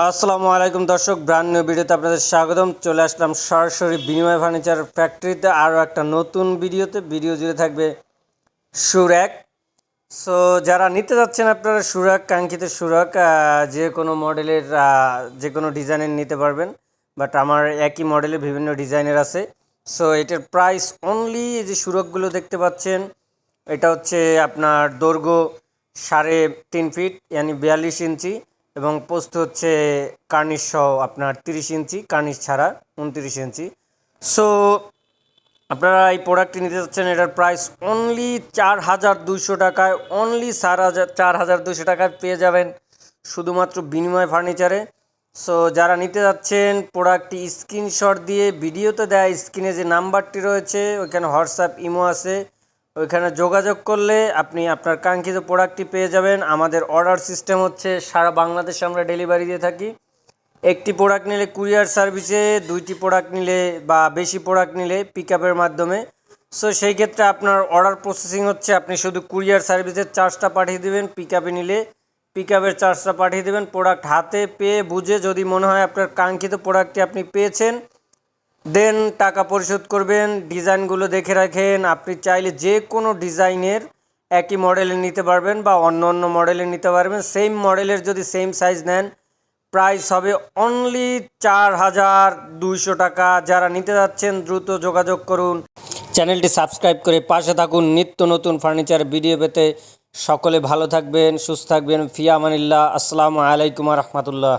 আসসালামু আলাইকুম দর্শক ব্র্যান্ড নিউ ভিডিওতে আপনাদের স্বাগতম। চলে আসলাম সরাসরি বিনিময় ফার্নিচার ফ্যাক্টরিতে আরও একটা নতুন ভিডিওতে। ভিডিও জুড়ে থাকবে সুরাক। সো যারা নিতে যাচ্ছেন আপনারা সুরাক, কাঙ্ক্ষিত সুরাক যে কোনো মডেলের যে কোনো ডিজাইনের নিতে পারবেন। বাট আমার একই মডেলে বিভিন্ন ডিজাইনের আছে। সো এটার প্রাইস অনলি যে সুরকগুলো দেখতে পাচ্ছেন, এটা হচ্ছে আপনার দৈর্ঘ্য সাড়ে তিন ফিট ইয়ানি বিয়াল্লিশ ইঞ্চি। এবং পোস্ত হচ্ছে কার্নিশ সহ আপনার তিরিশ ইঞ্চি, কার্নিশ ছাড়া উনত্রিশ ইঞ্চি। সো আপনারা এই প্রোডাক্টটি নিতে চাচ্ছেন এটার প্রাইস অনলি চার হাজার দুশো টাকায় অনলি চার হাজার চার হাজার দুশো টাকায় পেয়ে যাবেন শুধুমাত্র বিনিময় ফার্নিচারে সো যারা নিতে যাচ্ছেন প্রোডাক্টটি স্ক্রিনশট দিয়ে, ভিডিওতে দেয় স্ক্রিনে যে নাম্বারটি রয়েছে, ওইখানে হোয়াটসঅ্যাপ ইমো আছে। ওইখানে যোগাযোগ করলে আপনি আপনার কাঙ্ক্ষিত প্রোডাক্টটি পেয়ে যাবেন। আমাদের অর্ডার সিস্টেম হচ্ছে, সারা বাংলাদেশে আমরা ডেলিভারি দিয়ে থাকি। একটি প্রোডাক্ট নিলে কুরিয়ার সার্ভিসে, দুইটি প্রোডাক্ট নিলে বা বেশি প্রোডাক্ট নিলে পিক মাধ্যমে। সো সেই ক্ষেত্রে আপনার অর্ডার প্রসেসিং হচ্ছে, আপনি শুধু কুরিয়ার সার্ভিসের চার্জটা পাঠিয়ে দেবেন পিক নিলে পিক আপের চার্জটা পাঠিয়ে দেবেন। প্রোডাক্ট হাতে পেয়ে, বুঝে যদি মনে হয় আপনার কাঙ্ক্ষিত প্রোডাক্টটি আপনি পেয়েছেন দেন টাকা পরিশোধ করবেন, ডিজাইনগুলো দেখে রাখেন, আপনি চাইলে যে কোনো ডিজাইনের একই মডেলের নিতে পারবেন বা অন্য অন্য মডেলের নিতে পারবেন। সেম মডেলের যদি সেম সাইজ নেন, প্রাইস হবে অনলি চার হাজার দুইশো টাকা। যারা নিতে যাচ্ছেন, দ্রুত যোগাযোগ করুন। চ্যানেলটি সাবস্ক্রাইব করে পাশে থাকুন। নিত্য নতুন ফার্নিচার ভিডিও পেতে সকলে ভালো থাকবেন, সুস্থ থাকবেন। ফিয়া আমানিল্লাহ আসসালামু আলাইকুম রহমতুল্লাহ।